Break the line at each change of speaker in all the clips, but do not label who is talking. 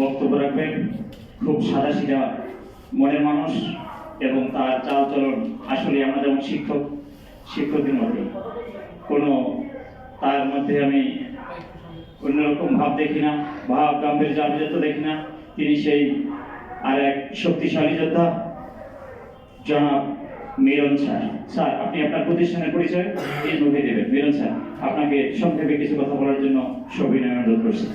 বক্তব্য রাখবেন। খুব সাদা সিধা মনের মানুষ এবং তার চাল চলন আসলে আমরা যেমন শিক্ষক, শিক্ষকের মধ্যে। কোনো তার মধ্যে আমি অন্যরকম ভাব দেখি না, ভাব গাম্ভীর্য আভিজাত্য দেখি না। তিনি সেই আর এক শক্তিশালী যোদ্ধা। জনাব মিলন স্যার। স্যার, আপনি আপনার প্রতিষ্ঠানের পরিচয় এই মুখে দেবেন। মিলন স্যার, আপনাকে সংক্ষেপে কিছু কথা বলার জন্য সবিনয় অনুরোধ করছি।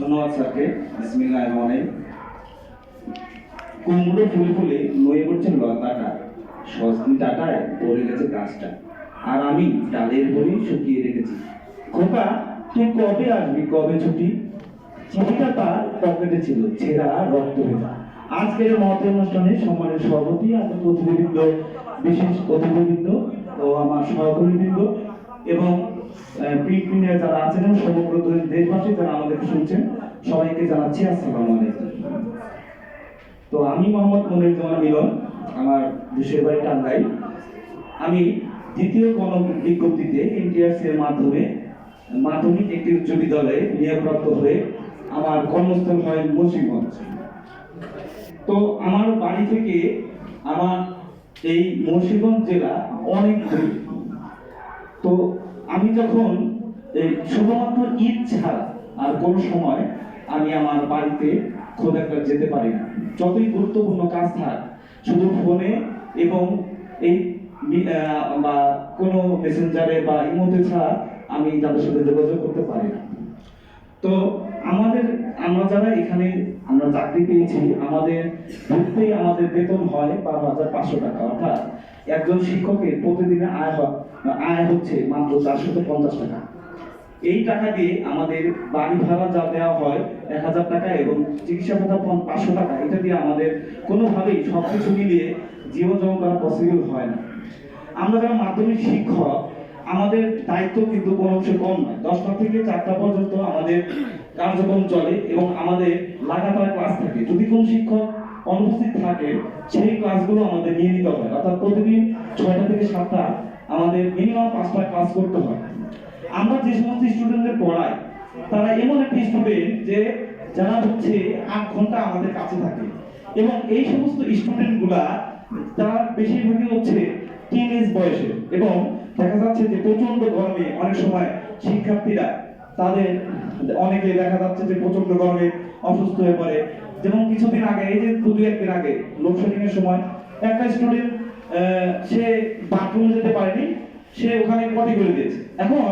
ধন্যবাদ স্যারকে। বিসমিল্লাহ রহমানে কুমড়ো ফুলে ফুলে নয়ে পড়ছে লতাটা। সজনি টাটায় পড়ে গেছে গাছটা। আর আমি ডালের বড়ি শুকিয়ে রেখেছি। খোকা, তুই কবে আসবি? কবে ছুটি? চিঠিটা তার পকেটে ছিল। ছেঁড়া রক্ত ভেজা আজকের মত অনুষ্ঠানে সম্মানের সভাপতি আমাদের প্রতিনিধিবৃন্দ, বিশেষ অতিথিবৃন্দ ও আমার সহকর্মীবৃন্দ এবং প্রিন্ট যারা আছেন সমগ্র দেশবাসী যারা আমাদেরকে শুনছেন, সবাইকে জানাচ্ছি আসসালামু আলাইকুম। তো আমি মোহাম্মদ মনির জামান মিলন, আমার দেশের বাড়ি টাঙ্গাই আমি দ্বিতীয় গণ বিজ্ঞপ্তিতে এনটিআরসি এর মাধ্যমে মাধ্যমিক একটি উচ্চ বিদ্যালয়ে নিয়োগপ্রাপ্ত হয়ে আমার কর্মস্থল হয় মুন্সিগঞ্জ। তো আমার বাড়ি থেকে আমার এই মুন্সিগঞ্জ জেলা অনেক দূরে। তো আমি যখন শুধুমাত্র ঈদ ছাড়া আর কোনো সময় আমি আমার বাড়িতে একটা যেতে পারি না। যতই গুরুত্বপূর্ণ কাজ থাক, শুধু ফোনে এবং এই বা কোনো মেসেঞ্জারে বা ইমোতে ছাড়া আমি তাদের সাথে যোগাযোগ করতে পারি না। তো আমাদের, আমরা যারা এখানে আমরা চাকরি পেয়েছি, আমাদের ঢুকতেই আমাদের বেতন হয় বারো হাজার পাঁচশো টাকা। অর্থাৎ একজন শিক্ষকের প্রতিদিনের আয় হয় আয় হচ্ছে মাত্র চারশো পঞ্চাশ টাকা। এই টাকা দিয়ে আমাদের বাড়ি ভাড়া যা দেওয়া হয়, এক হাজার টাকা এবং চিকিৎসা ভাতা পাঁচশো টাকা, এটা দিয়ে আমাদের কোনোভাবেই সব কিছু মিলিয়ে জীবনযাপন করা পসিবল হয় না। আমরা যারা মাধ্যমিক শিক্ষক, আমাদের দায়িত্ব কিন্তু কোনো অংশে কম নয়। দশটা থেকে চারটা পর্যন্ত আমাদের কার্যক্রম চলে এবং আমাদের লাগাতার ক্লাস থাকে। যদি কোন শিক্ষক অনুপস্থিত থাকে, সেই ক্লাসগুলো আমাদের নিয়ে নিতে হয়। অর্থাৎ প্রতিদিন ছয়টা থেকে সাতটা আমাদের মিনিমাম পাঁচ পাঁচটা ক্লাস করতে হয়। আমরা যে সমস্ত স্টুডেন্টদের পড়াই, তারা এমন একটি স্টুডেন্ট যে যারা হচ্ছে আট ঘণ্টা আমাদের কাছে থাকে। এবং এই সমস্ত স্টুডেন্টগুলা তারা বেশিরভাগই হচ্ছে টিনেজ বয়সে। এবং দেখা যাচ্ছে যে প্রচণ্ড গরমে অনেক সময় শিক্ষার্থীরা তাদের অনেকে দেখা যাচ্ছে যে প্রচণ্ড গরমে অসুস্থ হয়ে পড়ে। যেমন কিছুদিন আগে, এই যে দু একদিন আগে লোডশেডিং এর সময় একটা স্টুডেন্ট সে বাথরুমে যেতে পারেনি, সে ওখানে পটি করে দিয়েছে। এখন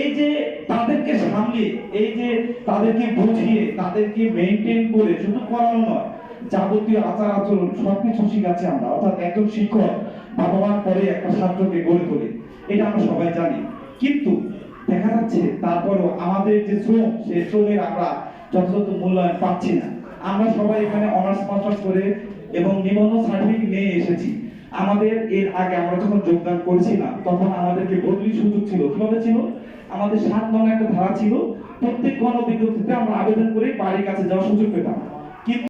এই যে তাদেরকে সামলিয়ে এই যে তাদেরকে বুঝিয়ে, তাদেরকে মেনটেন করে, শুধু করানো নয়, যাবতীয় আচার আচরণ, সবকিছু শিখাচ্ছি আমরা। অর্থাৎ একজন শিক্ষক বাবা মার পরে একটা ছাত্রকে গড়ে তোলে। এটা আমরা সবাই জানি। কিন্তু দেখা যাচ্ছে তারপরও আমাদের যে শ্রম, সেই শ্রমের আমরা যথাযথ মূল্যায়ন পাচ্ছি না। আমরা সবাই এখানে অনার্স মাস্টার্স করে এবং নিবন্ধন সার্টিফিকেট নিয়ে এসেছি। আমাদের এর আগে আমরা যখন যোগদান করেছিলাম, তখন আমাদেরকে বদলি সুযোগ ছিল। কীভাবে ছিল? আমাদের সাত নং একটা ধারা ছিল, প্রত্যেক গণ বিজ্ঞপ্তিতে আমরা আবেদন করে বাড়ির কাছে যাওয়ার সুযোগ পেতাম।